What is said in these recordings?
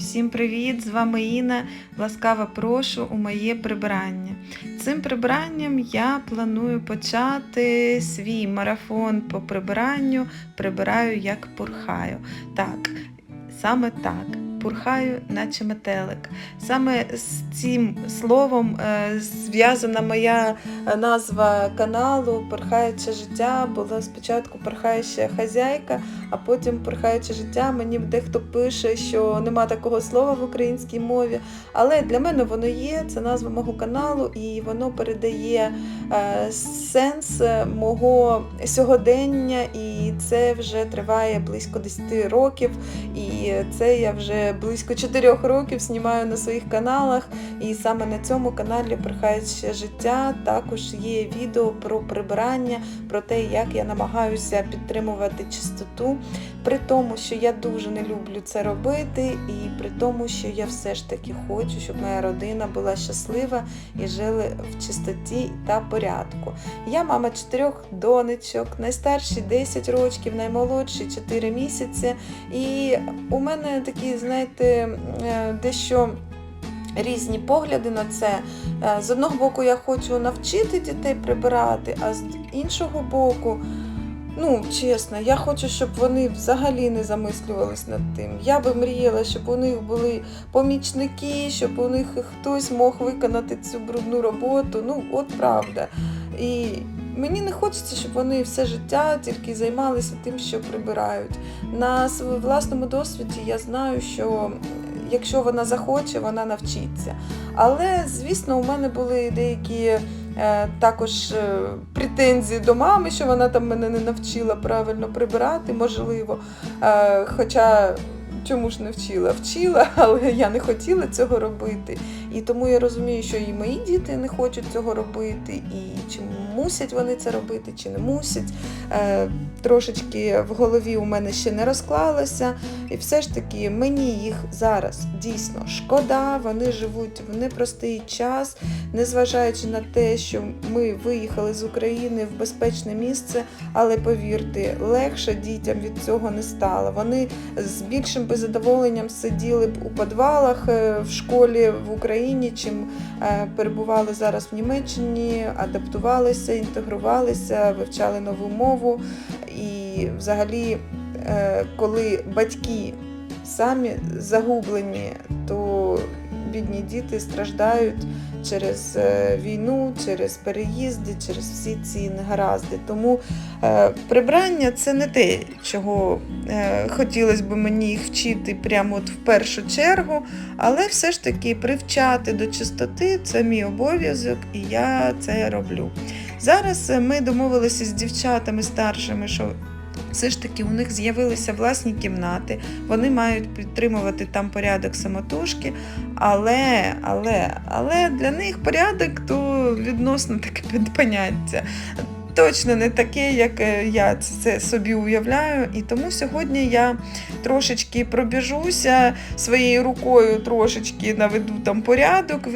Всім привіт! З вами Інна. Ласкаво прошу у моє прибирання. Цим прибиранням я планую почати свій марафон по прибиранню. Прибираю як пурхаю. Так, саме так. Пурхаю, наче метелик. Саме з цим словом е, зв'язана моя е, назва каналу Порхаюче життя. Було спочатку порхаюча хазяйка, а потім порхаюче життя. Мені дехто пише, що нема такого слова в українській мові. Але для мене воно є, це назва мого каналу, і воно передає е, сенс мого сьогодення, і це вже триває близько 10 років. І це я вже близько 4 років знімаю на своїх каналах. І саме на цьому каналі Прихаюче життя також є відео про прибирання, про те, як я намагаюся підтримувати чистоту, при тому, що я дуже не люблю це робити, і при тому, що я все ж таки хочу, щоб моя родина була щаслива і жили в чистоті та порядку. Я мама чотирьох донечок, найстарші 10 років, наймолодші 4 місяці. І у мене такі, знаєте, е, дещо різні погляди на це. Е, З одного боку, я хочу навчити дітей прибирати, а з іншого боку, ну, чесно, я хочу, щоб вони взагалі не замислювались над тим. Я би мріяла, щоб у них були помічники, щоб у них хтось мог виконати цю брудну роботу. Ну, от правда. І мені не хочеться, щоб вони все життя тільки займалися тим, що прибирають. На своєму власному досвіді я знаю, що якщо вона захоче, вона навчиться. Але, звісно, у мене були деякі е, також е, претензії до мами, що вона там мене не навчила правильно прибирати, можливо. Е, хоча. Чому ж не вчила? Вчила, але я не хотіла цього робити. І тому я розумію, що і мої діти не хочуть цього робити, і чи мусять вони це робити, чи не мусять. Е, трошечки в голові у мене ще не розклалося. І все ж таки мені їх зараз дійсно шкода. Вони живуть в непростий час, незважаючи на те, що ми виїхали з України в безпечне місце, але повірте, легше дітям від цього не стало. Вони з більшим би задоволенням сиділи б у підвалах е, в школі в Україні, чим е, перебували зараз в Німеччині, адаптувалися, інтегрувалися, вивчали нову мову. І взагалі, е, коли батьки самі загублені, то бідні діти страждають через е, війну, через переїзди, через всі ці негаразди. Тому е, прибрання це не те, чого е, хотілося б мені вчити прямо от в першу чергу, але все ж таки привчати до чистоти це мій обов'язок, і я це роблю. Зараз ми домовилися з дівчатами старшими, що все ж таки у них з'явилися власні кімнати, вони мають підтримувати там порядок самотужки, але, але, але для них порядок то відносно таке поняття. Точно не таке, як е, я це собі уявляю. І тому сьогодні я трошечки пробіжуся своєю рукою, трошечки наведу там порядок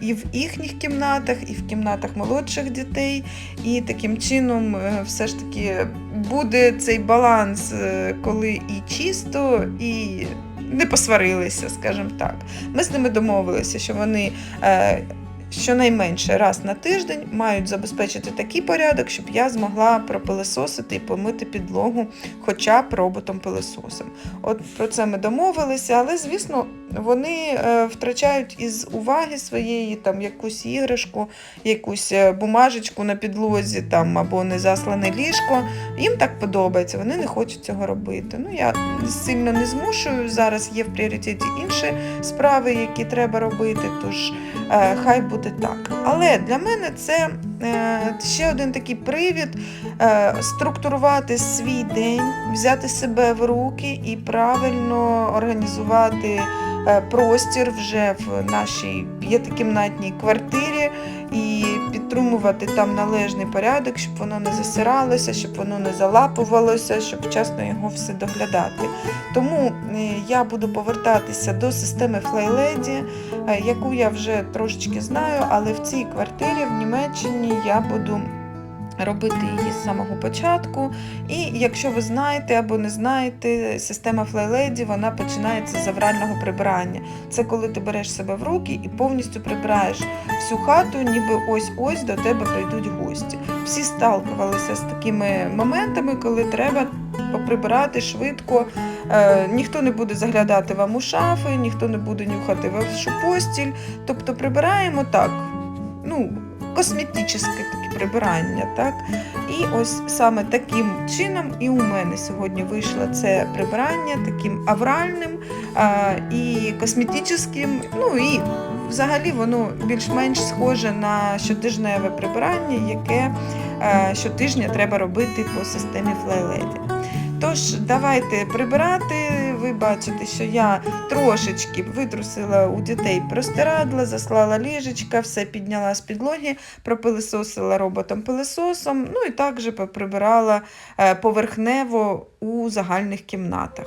і в їхніх кімнатах, і в кімнатах молодших дітей. І таким чином е, все ж таки буде цей баланс, е, коли і чисто, і не посварилися, скажімо так. Ми з ними домовилися, що вони. Щонайменше раз на тиждень мають забезпечити такий порядок, щоб я змогла пропилесосити і помити підлогу хоча б роботом пилесосом. От про це ми домовилися, але звісно, вони е, втрачають із уваги своєї там якусь іграшку, якусь е, бумажечку на підлозі там або незаслане ліжко. Їм так подобається, вони не хочуть цього робити. Ну я сильно не змушую. Зараз є в пріоритеті інші справи, які треба робити. Тож хай буде так. Але для мене це е, ще один такий привід е, структурувати свій день, взяти себе в руки і правильно організувати е, простір вже в нашій п'ятикімнатній квартирі і підтримувати там належний порядок, щоб воно не засиралося, щоб воно не залапувалося, щоб вчасно його все доглядати. Тому е, я буду повертатися до системи FlyLady, е, яку я вже трошечки знаю, але в цій квартирі в Німеччині я буду робити її з самого початку. І якщо ви знаєте або не знаєте, система FlyLady вона починається з аврального прибирання. Це коли ти береш себе в руки і повністю прибираєш всю хату, ніби ось-ось до тебе прийдуть гості. Всі сталкувалися з такими моментами, коли треба поприбирати швидко. Е, ніхто не буде заглядати вам у шафи, ніхто не буде нюхати вашу постіль. Тобто прибираємо так, ну, косметичне таке прибирання, так? І ось саме таким чином і у мене сьогодні вийшло це прибирання таким авральним і косметичним, ну і взагалі воно більш-менш схоже на щотижневе прибирання, яке щотижня треба робити по системі FlyLady. Тож, давайте прибирати. Ви бачите, що я трошечки витрусила у дітей простирадла, заслала ліжечка, все підняла з підлоги, пропилисосила роботом пилисосом, ну і також поприбирала е, поверхнево у загальних кімнатах.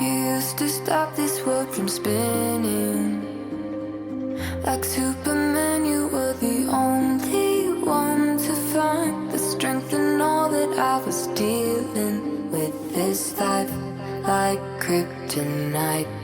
Used to stop this world from spinning. I was dealing with this life, like kryptonite.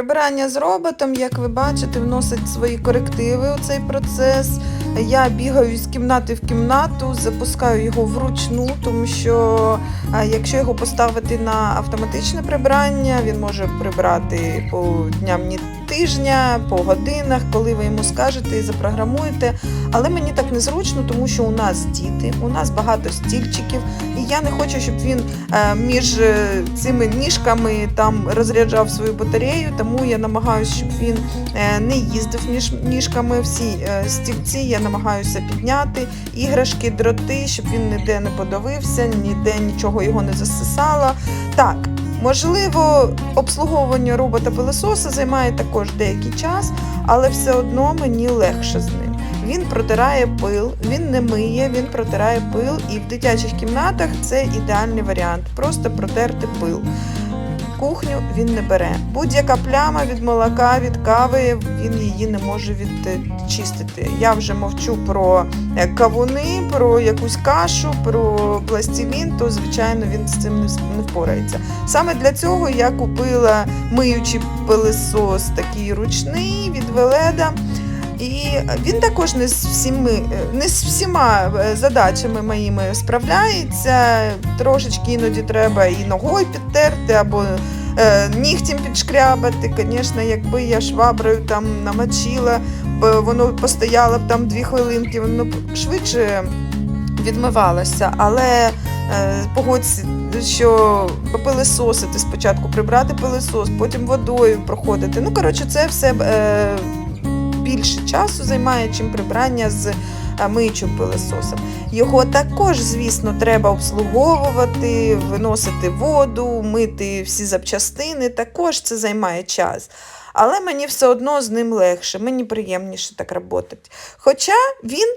Прибирання з роботом, як ви бачите, вносить свої корективи у цей процес. Я бігаю з кімнати в кімнату, запускаю його вручну, тому що якщо його поставити на автоматичне прибирання, він може прибрати по дням ні тижня, по годинах, коли ви йому скажете і запрограмуєте. Але мені так незручно, тому що у нас діти, у нас багато стільчиків, і я не хочу, щоб він е, між е, цими ніжками там розряджав свою батарею, тому я намагаюся, щоб він е, не їздив між ніжками. Всі стільці я намагаюся підняти, іграшки, дроти, щоб він ніде не подавився, ніде нічого його не засисало. Так. Можливо, обслуговування робота пилососа займає також деякий час, але все одно мені легше з ним. Він протирає пил, він не миє, він протирає пил, і в дитячих кімнатах це ідеальний варіант. Просто протерти пил. Кухню він не бере. Будь-яка пляма від молока, від кави, він її не може відчистити. Я вже мовчу про е, кавуни, про якусь кашу, про пластилін, то звичайно він з цим не впорається. Саме для цього я купила миючий пилисос такий ручний від Веледа. І він також не з всіми, не з всіма е, задачами моїми справляється. Трошечки іноді треба і ногою підтерти, або е, нігтем підшкрябати. Звісно, якби я шваброю там намочила, воно постояло б там дві хвилинки, воно б швидше відмивалося. Але е, погодься, що пилисосити спочатку прибрати пилисос, потім водою проходити. Ну, коротше, це все е, більше часу займає, чим прибрання з е, миючим пилисосом. Його також, звісно, треба обслуговувати, виносити воду, мити всі запчастини. Також це займає час. Але мені все одно з ним легше, мені приємніше так працювати. Хоча він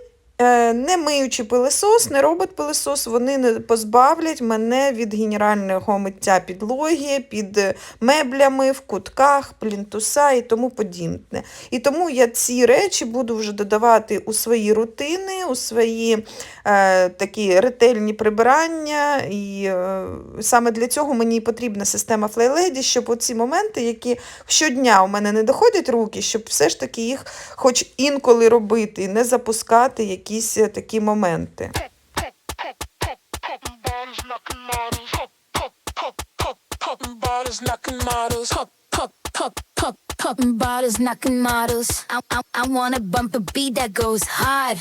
не миючий пилисос, не робот-пилисос, вони не позбавлять мене від генерального миття підлоги, під е, меблями, в кутках, плінтуса і тому подібне. І тому я ці речі буду вже додавати у свої рутини, у свої е, такі ретельні прибирання. І е, саме для цього мені потрібна система FlyLady, щоб оці моменти, які щодня у мене не доходять руки, щоб все ж таки їх хоч інколи робити, не запускати якісь е, такі моменти. Bodies knocking models, hop, hop, hop, hop, popping bodies knocking models, hop, hop, hop, hop, Popping bottles, knocking models. I, I, I wanna bump a beat that goes hard.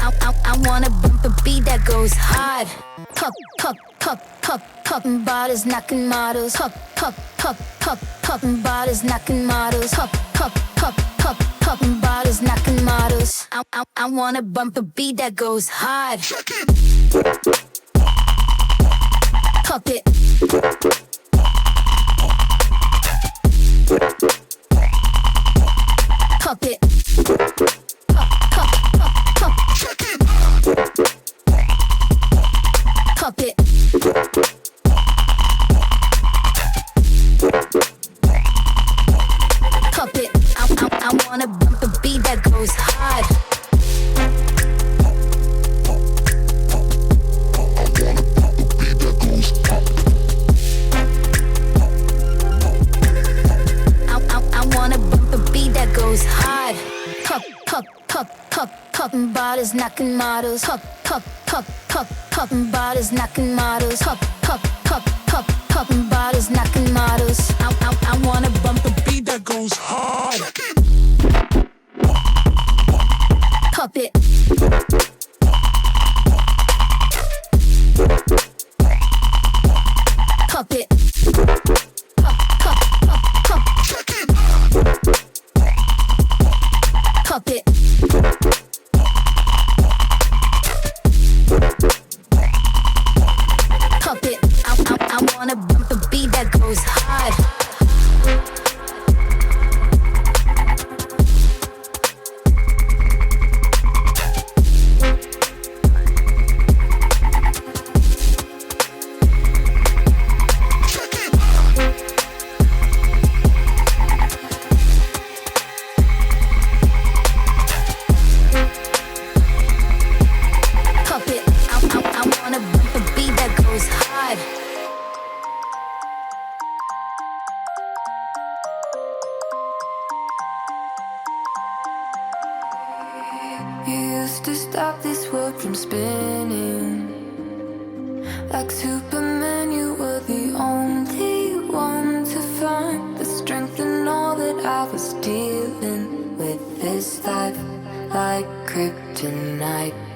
I, I, I wanna bump a beat that goes hard. popping bottles, knocking models. Pop, pop, pop, pop, popping bottles, knocking models. Pop, pop, pop, pop, popping bottles, knocking models. I, I, I wanna bump a beat that goes hard. Pop it. Pop it. knocking models, pop, pop, pop, pop, popping bottles, knocking models, pop, pop. Kryptonite.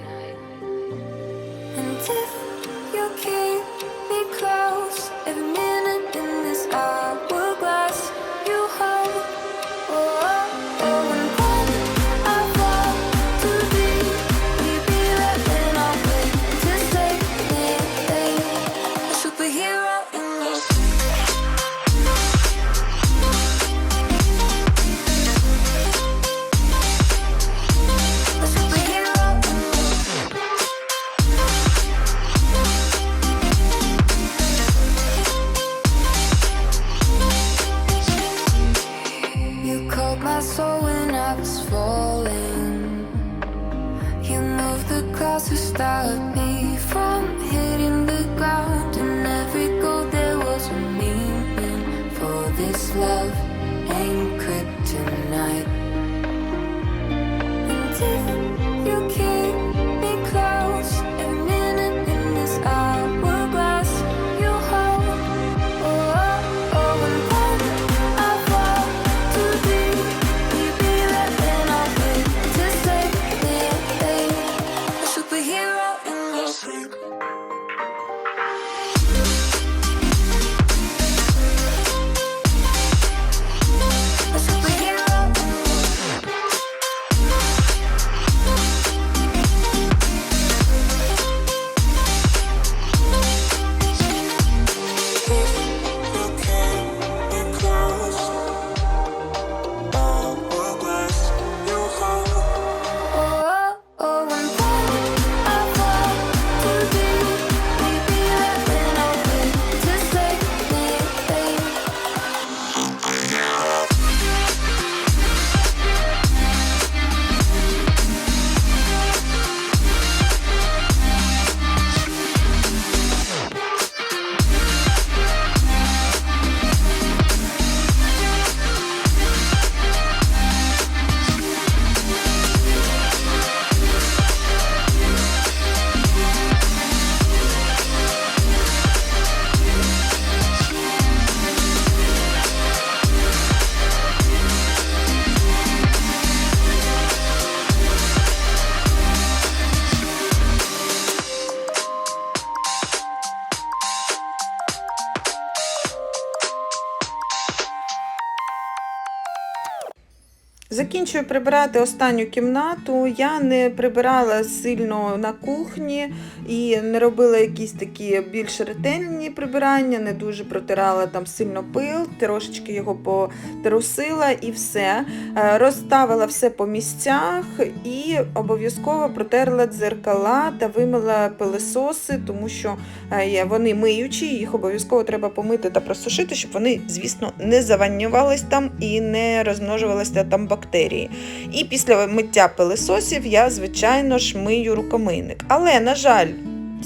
Закінчую прибирати останню кімнату. Я не прибирала сильно на кухні і не робила якісь такі більш ретельні прибирання, не дуже протирала там сильно пил, трошечки його потрусила і все. Е, Розставила все по місцях і обов'язково протерла дзеркала та вимила пилисоси, тому що е, вони миючі, їх обов'язково треба помити та просушити, щоб вони, звісно, не заванювались там і не розмножувалися там бактерії. І після миття пилисосів я, звичайно ж, мию рукомийник. Але, на жаль,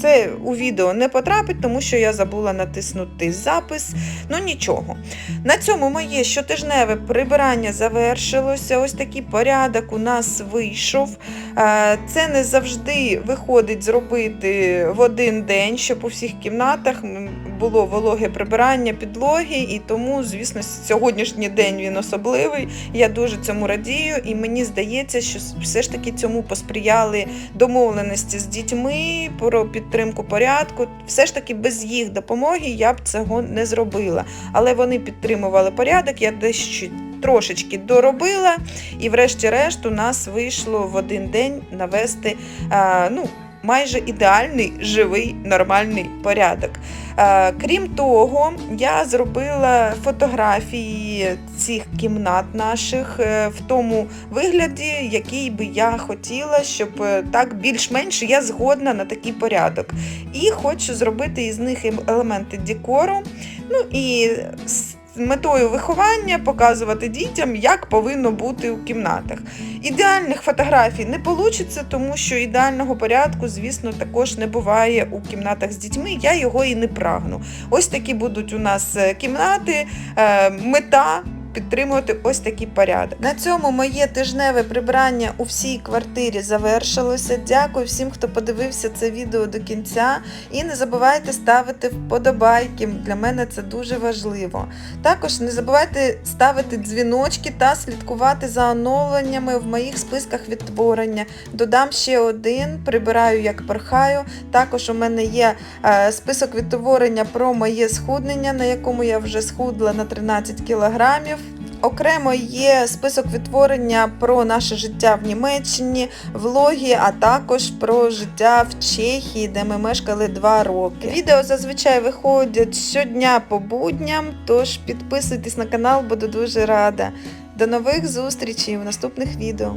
це у відео не потрапить, тому що я забула натиснути запис. Ну нічого. На цьому моє щотижневе прибирання завершилося. Ось такий порядок у нас вийшов. Е, Це не завжди виходить зробити в один день, щоб у всіх кімнатах було вологе прибирання підлоги, і тому, звісно, сьогоднішній день він особливий. Я дуже цьому радію, і мені здається, що все ж таки цьому посприяли домовленості з дітьми про підтримку порядку. Все ж таки без їх допомоги я б цього не зробила. Але вони підтримували порядок, я дещо трошечки доробила, і врешті-решт у нас вийшло в один день навести. е, ну, Майже ідеальний живий нормальний порядок. Е, Крім того, я зробила фотографії цих кімнат наших е, в тому вигляді, який би я хотіла, щоб е, так більш-менш я згодна на такий порядок. І хочу зробити із них ем- елементи декору. Ну і метою виховання показувати дітям, як повинно бути у кімнатах. Ідеальних фотографій не вийде, тому що ідеального порядку, звісно, також не буває у кімнатах з дітьми. Я його і не прагну. Ось такі будуть у нас е, кімнати, е, мета. Підтримувати ось такий порядок. На цьому моє тижневе прибирання у всій квартирі завершилося. Дякую всім, хто подивився це відео до кінця. І не забувайте ставити вподобайки. Для мене це дуже важливо. Також не забувайте ставити дзвіночки та слідкувати за оновленнями в моїх списках відтворення. Додам ще один, прибираю як перхаю. Також у мене є е, список відтворення про моє схуднення, на якому я вже схудла на 13 кілограмів. Окремо є список відтворення про наше життя в Німеччині, влоги, а також про життя в Чехії, де ми мешкали два роки. Відео зазвичай виходять щодня по будням, тож підписуйтесь на канал, буду дуже рада. До нових зустрічей в наступних відео.